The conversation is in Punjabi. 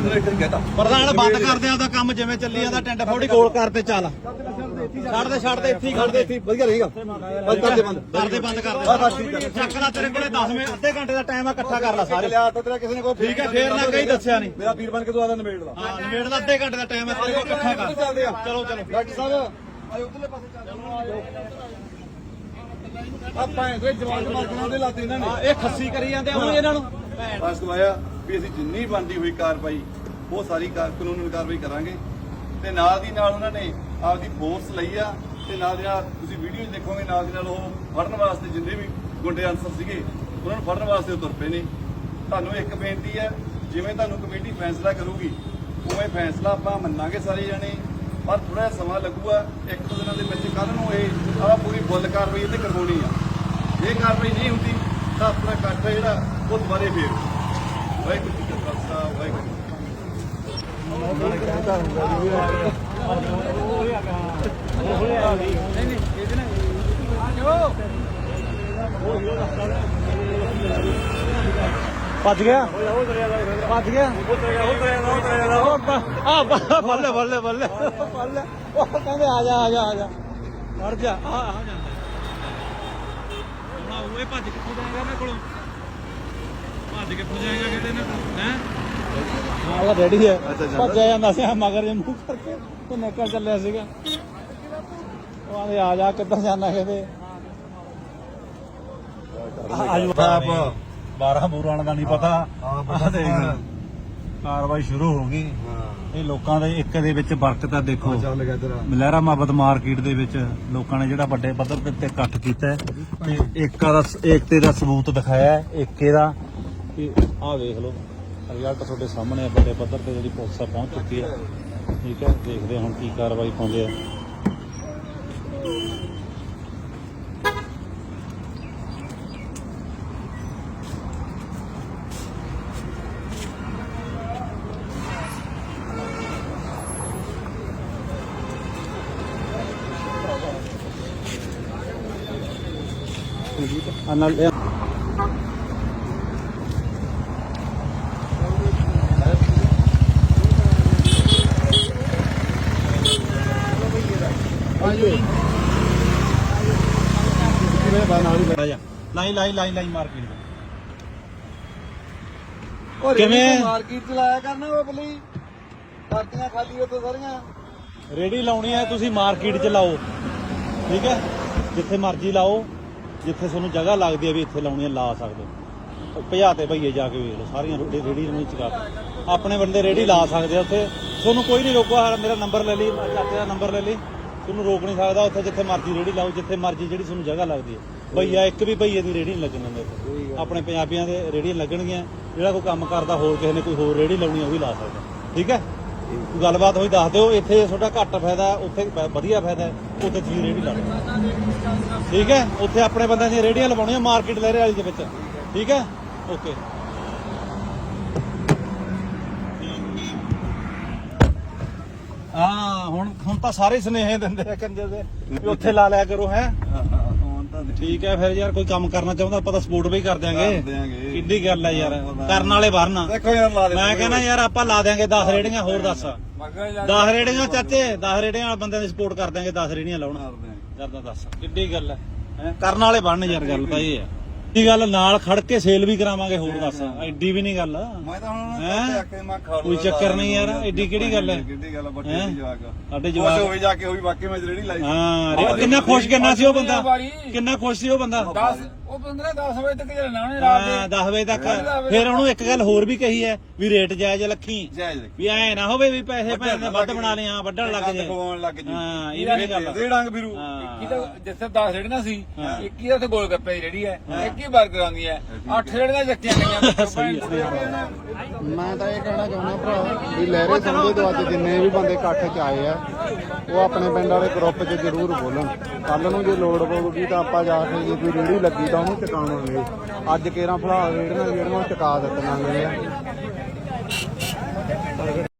ਪ੍ਰਧਾਨ ਬੰਦ ਕਰਦੇ ਆ ਉਹਦਾ ਕੰਮ ਜਿਵੇਂ ਚੱਲੀ ਜਾਂਦਾ ਟੈਂਟ ਫੋੜੀ ਗੋਲ ਕਰ ਤੇ ਚੱਲ। ਛੱਡ ਦੇ ਛੱਡ ਦੇ ਇੱਥੇ ਹੀ ਖੜ ਦੇ ਇੱਥੇ। ਵਧੀਆ ਰਹੇਗਾ। ਬੰਦ ਕਰ ਦੇ ਬੰਦ ਕਰਦੇ। ਬੰਦ ਕਰ ਬਸ ਬਸ ਠੀਕ ਦੇ ਹੈ ਚੱਕ ਲਾ ਤੇਰੇ ਕੋਲੇ 10 ਮਿੰਟ ਅੱਧੇ ਘੰਟੇ ਦਾ ਟਾਈਮ ਆ ਇਕੱਠਾ ਕਰ ਲਾ ਸਾਰੇ। ਲਿਆ ਤਾਂ ਤੇਰਾ ਕਿਸੇ ਨੇ ਕੋਈ ਠੀਕ ਹੈ ਫੇਰ ਨਾ ਕਹੀ ਦੱਸਿਆ ਨਹੀਂ। ਮੇਰਾ ਵੀਰ ਬਣ ਕੇ ਤੂੰ ਆਦਾ ਨਿਬੇੜ ਲਾ। ਹਾਂ ਨਵੇੜ ਦਾ ਅੱਧੇ ਘੰਟੇ ਦਾ ਟਾਈਮ ਹੈ ਤੇਰੇ ਕੋਲ ਇਕੱਠਾ ਕਰ। ਆ। ਚਲੋ ਚਲੋ। ਡਾਕਟਰ ਸਾਹਿਬ ਆਏ ਉਧਰਲੇ ਪਾਸੇ ਚੱਲ। ਆਇਓ ਆਪਾਂ ਇਹ ਜਵਾਨ ਮਾਰਕਣਾ ਦੇ ਲਾਤੇ ਇਹਨਾਂ ਨੇ। ਹਾਂ ਇਹ ਖੱਸੀ ਕਰੀ ਜਾਂਦੇ ਆ ਹੁਣ ਇਹਨਾਂ ਨੂੰ। ਬਸ ਦਵਾਇਆ ਵੀ ਅਸੀਂ ਜਿੰਨੀ ਬਣਦੀ ਹੋਈ ਕਾਰਵਾਈ, ਉਹ ਸਾਰੀ ਕਾਨੂੰਨ ਕਾਰਵਾਈ ਕਰਾਂਗੇ। ਤੇ ਨਾਲ ਦੀ ਨਾਲ ਉਹਨਾਂ ਨੇ ਆਪਦੀ ਫੋਰਸ ਲਈ ਆ, ਤੇ ਨਾਲ ਦੀ ਨਾਲ ਤੁਸੀਂ ਵੀਡੀਓ 'ਚ ਦੇਖੋਗੇ, ਨਾਲ ਦੀ ਨਾਲ ਉਹ ਫੜਨ ਵਾਸਤੇ ਜਿੰਨੇ ਵੀ ਗੁੰਡੇ ਅਨਸਰ ਸੀਗੇ, ਉਹਨਾਂ ਨੂੰ ਫੜਨ ਵਾਸਤੇ ਉਹ ਤੁਰ ਪਏ ਨੇ। ਤੁਹਾਨੂੰ ਇੱਕ ਬੇਨਤੀ ਹੈ, ਜਿਵੇਂ ਤੁਹਾਨੂੰ ਕਮੇਟੀ ਫੈਸਲਾ ਕਰੂਗੀ, ਉਵੇਂ ਫੈਸਲਾ ਆਪਾਂ ਮੰਨਾਂਗੇ ਸਾਰੇ ਜਣੇ। ਪਰ ਥੋੜਾ ਜਿਹਾ ਸਮਾਂ ਲੱਗੂਗਾ, ਇੱਕ ਦੋ ਦਿਨਾਂ ਦੇ ਵਿੱਚ ਕੱਲ ਨੂੰ ਇਹ ਆ ਪੂਰੀ ਬੁੱਲ ਕਾਰਵਾਈ ਇੱਥੇ ਕਰਵਾਉਣੀ ਆ। ਇਹ ਕਾਰਵਾਈ ਨਹੀਂ ਹੁੰਦੀ, ਤਾਂ ਆਪਣਾ ਇਕੱਠ ਜਿਹੜਾ, ਉਹ ਦੁਬਾਰੇ ਫੇਰ। ਵਾਹਿਗੁਰੂ ਜੀ ਕਾ ਖਾਲਸਾ ਵਾਹਿਗੁਰੂ ਜੀ ਕੀ ਫਤਿਹ। ਭੱਜ ਗਿਆ। ਭੱਜ ਗਿਆ। ਆ ਬੱਲੇ ਬੱਲੇ ਬੱਲੇ ਬੱਲੇ ਉਹ ਕਹਿੰਦੇ ਆ ਜਾ ਆ ਜਾ ਆ ਜਾ। ਮਰ ਜਾ। ਆ ਆ ਜਾਂਦਾ ਉਹ ਭੱਜ ਕਿੱਥੋਂ ਜਾਏਗਾ ਇਹਨਾਂ ਕੋਲੋਂ। ਭੱਜ ਕਿੱਥੋਂ ਜਾਏਗਾ ਕਿਤੇ ਨਾ ਹੈ? ਹਾਂ। ਰੈਡੀ ਹੈ ਭੱਜਿਆ ਜਾਂਦਾ ਸੀ ਮਗਰ ਜੇ ਮੂੰਹ ਕਰਕੇ ਤੇ ਨਿਕਲ ਚੱਲਿਆ ਸੀਗਾ। ਉਹ ਆਂਦੇ ਆ ਜਾ ਕਿੱਧਰ ਜਾਣਾ ਕਿਤੇ? ਆਜੋ ਆਪ 12 ਬੂਰਾਣ ਦਾ ਨਹੀਂ ਪਤਾ। ਦੇਖ। ਕਾਰਵਾਈ ਸ਼ੁਰੂ ਹੋ ਗਈ। ਹਾਂ। ਇਹ ਲੋਕਾਂ ਦੇ ਇੱਕ ਦੇ ਵਿੱਚ ਬਰਕਤ ਆ ਦੇਖੋ। ਮਲਹਿਰਾ ਮੁਹੱਬਤ ਮਾਰਕੀਟ ਦੇ ਵਿੱਚ ਲੋਕਾਂ ਨੇ ਜਿਹੜਾ ਵੱਡੇ ਪੱਧਰ ਤੇ ਇਕੱਠ ਕੀਤਾ ਤੇ ਏਕਾ ਦਾ ਏਕਤੇ ਦਾ ਸਬੂਤ ਦਿਖਾਇਆ ਹੈ ਏਕੇ ਦਾ ਕਿ ਆਹ ਵੇਖ ਲਓ ਰਿਜ਼ਲਟ ਤੁਹਾਡੇ ਸਾਹਮਣੇ ਆ ਵੱਡੇ ਪੱਧਰ ਤੇ ਜਿਹੜੀ ਪੁਲਿਸ ਆ ਪਹੁੰਚ ਚੁੱਕੀ ਹੈ ਠੀਕ ਹੈ ਦੇਖਦੇ ਹਾਂ ਹੁਣ ਕੀ ਕਾਰਵਾਈ ਪਾਉਂਦੇ ਆ। ਆ ਕਿਵੇਂ? ਬਾ ਨਾਲ ਹੀ ਆ ਜਾ ਲਾਈ ਲਾਈ ਲਾਈ ਲਾਈ ਮਾਰਕੀਟ ਉਹ ਕਿਵੇਂ? ਰੇਹੜੀ ਤੋਂ ਮਾਰਕੀਟ ਚ ਲਾਇਆ ਕਰਨਾ ਉਹ ਬਲੀ। ਪਾਰਟੀਆਂ ਖਾਲੀ ਉੱਥੇ ਸਾਰੀਆਂ। ਰੇੜੀ ਲਾਉਣੀ ਹੈ ਤੁਸੀਂ ਮਾਰਕੀਟ 'ਚ ਲਾਓ। ਠੀਕ ਹੈ? ਜਿੱਥੇ ਮਰਜ਼ੀ ਲਾਓ ਜਿੱਥੇ ਤੁਹਾਨੂੰ ਜਗ੍ਹਾ ਲੱਗਦੀ ਹੈ ਵੀ ਇੱਥੇ ਲਾਉਣੀ ਹੈ ਲਾ ਸਕਦੇ ਹੋ। ਉਹ ਭਜਾ ਤੇ ਭਈਏ ਜਾ ਕੇ ਵੇਖ ਲਓ ਸਾਰੀਆਂ ਰੇੜੀ ਰੇੜੀ ਨੂੰ ਚਕਾ। ਆਪਣੇ ਬੰਦੇ ਰੇੜੀ ਲਾ ਸਕਦੇ ਆ ਉੱਥੇ। ਤੁਹਾਨੂੰ ਕੋਈ ਨਹੀਂ ਰੋਕੂਗਾ ਮੇਰਾ ਨੰਬਰ ਲੈ ਲਈ ਚਾਚੇ ਦਾ ਨੰਬਰ ਲੈ ਲਈ। ਤੁਹਾਨੂੰ ਰੋਕ ਨਹੀਂ ਸਕਦਾ ਉੱਥੇ ਜਿੱਥੇ ਮਰਜ਼ੀ ਰੇੜੀ ਲਾਓ ਜਿੱਥੇ ਮਰਜ਼ੀ ਜਿਹੜੀ ਤੁਹਾਨੂੰ ਜਗ੍ਹਾ ਲੱਗਦੀ ਹੈ। ਭਈਆ ਇੱਕ ਵੀ ਭਈਏ ਦੀ ਰੇੜੀ ਨਹੀਂ ਲੱਗਣ ਦਿੰਦੇ ਇੱਥੇ। ਆਪਣੇ ਪੰਜਾਬੀਆਂ ਦੇ ਰੇੜੀਆਂ ਲੱਗਣਗੀਆਂ ਜਿਹੜਾ ਕੋਈ ਕੰਮ ਕਰਦਾ ਹੋਰ ਕਿਸੇ ਨੇ ਕੋਈ ਹੋਰ ਰੇੜੀ ਲਾਉਣੀ ਉਹ ਵੀ ਲਾ ਸਕਦਾ। ਠੀਕ ਹੈ? ਕੋਈ ਗੱਲਬਾਤ ਹੋਈ ਦੱਸ ਦਿਓ ਇੱਥੇ ਤੁਹਾਡਾ ਘੱਟ ਫਾਇਦਾ ਉੱਥੇ ਵਧੀਆ ਫਾਇਦਾ ਹੈ, ਉੱਥੇ ਤੁਸੀਂ ਰੇੜੀ ਲਾ ਲਓ। ਠੀਕ ਹੈ? ਉੱਥੇ ਆਪਣੇ ਬੰਦਿਆਂ ਦੀਆਂ ਰੇੜੀਆਂ ਲਵਾਉਣੀਆਂ ਮਾਰਕੀਟ ਲਹਿਰੇ ਵਾਲੀ ਦੇ ਵਿੱਚ। ਠੀਕ ਹੈ? ਓਕੇ। ਹਾਂ ਹੁਣ ਹੁਣ ਤਾਂ ਸਾਰੇ ਸੁਨੇਹੇ ਦਿੰਦੇ ਆ ਕੰਜਰ ਦੇ ਵੀ ਉੱਥੇ ਲਾ ਲਿਆ ਕਰੋ ਹੈ। ਹੁਣ ਤਾਂ ਠੀਕ ਹੈ ਫਿਰ ਯਾਰ ਕੋਈ ਕੰਮ ਕਰਨਾ ਚਾਹੁੰਦਾ ਆਪਾਂ ਤਾਂ ਸਪੋਰਟ ਵੀ ਕਰ ਦਿਆਂਗੇ। ਕਿੱਡੀ ਗੱਲ ਹੈ ਯਾਰ ਕਰਨ ਵਾਲੇ ਵਰਨ ਦੇਖੋ ਯਾਰ ਲਾ ਦੇ ਮੈਂ ਕਹਿੰਦਾ ਯਾਰ ਆਪਾਂ ਲਾ ਦਿਆਂਗੇ 10 ਰੇੜੀਆਂ ਹੋਰ ਦੱਸ। 10 ਰੇੜੀਆਂ ਚਾਚੇ 10 ਰੇੜੀਆਂ ਵਾਲੇ ਬੰਦਿਆਂ ਦੀ ਸਪੋਰਟ ਕਰ ਦਿਆਂਗੇ 10 ਰੇੜੀਆਂ ਲਾਉਣਾ। ਕਰਦਾ ਦੱਸ ਕਿੱਡੀ ਗੱਲ ਹੈ ਹੈਂ? ਕਰਨ ਵਾਲੇ ਬਣਨ ਯਾਰ ਗੱਲ ਤਾਂ ਇਹ ਹੈ। ਕੀ ਗੱਲ ਨਾਲ ਖੜ ਕੇ ਸੇਲ ਵੀ ਕਰਾਵਾਂਗੇ ਹੋਰ ਦੱਸ। ਐਡੀ ਵੀ ਨਹੀਂ ਗੱਲ। ਮੈਂ ਤਾਂ ਹੁਣ ਹੈਂ? ਮੈਂ ਖਾ ਕੋਈ ਚੱਕਰ ਨਹੀਂ ਯਾਰ, ਐਡੀ ਕਿਹੜੀ ਗੱਲ ਹੈ? ਕਿਹੜੀ ਗੱਲ ਵੱਡੇ ਹੈਂ? ਦੀ ਜਵਾਕ ਸਾਡੇ ਜਵਾਕ। ਹੋਈ ਜਾ ਕੇ ਹੋਈ ਵਾਕਈ ਮੈਂ ਜਿਹੜੀ ਲਾਈ ਹਾਂ ਰੇ- ਕਿੰਨਾ ਖੁਸ਼ ਕਿੰਨਾ ਸੀ ਉਹ ਬੰਦਾ? ਕਿੰਨਾ ਖੁਸ਼ ਸੀ ਉਹ ਬੰਦਾ? 10 ਉਹ 15 10 ਵਜੇ ਤੱਕ ਜਿਹੜਾ ਲਾਉਣੇ ਰਾਤ ਹਾਂ ਦੇ। 10 ਵਜੇ ਤੱਕ। ਫਿਰ ਉਹਨੂੰ ਇੱਕ ਗੱਲ ਹੋਰ ਵੀ ਕਹੀ ਹੈ ਵੀ ਰੇਟ ਜਾਇਜ਼ ਲੱਖੀ। ਜਾਇਜ਼ ਵੀ ਐ ਨਾ ਹੋਵੇ ਵੀ ਪੈਸੇ ਭੈਣ ਨੇ ਵੱਧ ਬਣਾ ਲਏ ਹਾਂ ਵੱਢਣ ਲੱਗ ਜੇ ਖਵਾਉਣ ਲੱਗ ਜੀ ਹਾਂ ਇਹ ਵੀ ਨਹੀਂ ਗੱਲ ਦੇ ਡੰਗ ਫਿਰੂ ਹਾਂ। ਕੀ ਤਾਂ ਜਿੱਥੇ 10 ਰੇੜੀਆਂ ਸੀ ਇੱਕ ਹੀ ਦਾ ਤੇ ਗੋਲ ਗੱਪੇ ਦੀ ਰੇੜੀ ਹੈ ਇੱਕ ਹੀ 버ਗਰ ਆਉਂਦੀ ਹੈ। 8 ਰੇੜੀਆਂ ਚੱਕੀਆਂ ਗਈਆਂ। ਸਹੀ ਹੈ ਮੈਂ ਤਾਂ ਇਹ ਕਹਿਣਾ ਚਾਹੁੰਦਾ ਭਰਾ ਵੀ ਲਹਿਰੇ ਸਮਝੇ ਤੋਂ ਅੱਜ ਜਿੰਨੇ ਵੀ ਬੰਦੇ ਇਕੱਠ 'ਚ ਆਏ ਆ ਉਹ ਆਪਣੇ ਪਿੰਡ ਵਾਲੇ ਗਰੁੱਪ 'ਚ ਜ਼ਰੂਰ ਬੋਲਣ। ਕੱਲ ਨੂੰ ਜੇ ਲੋੜ ਪਊਗੀ ਤਾਂ ਆਪਾਂ ਜਾ ਕੇ ਜੇ ਕੋਈ ਰੇੜੀ ਲੱਗੀ ਤਾਂ ਉਹਨੂੰ ਚਕਾਵਾਂਗੇ। ਅੱਜ ਕੇਰਾਂ ਫਲਾ ਰੇੜੀਆਂ ਜਿਹੜੀਆਂ ਉਹ ਚਕਾ ਦਿੱਤੀਆਂ ਗਈਆਂ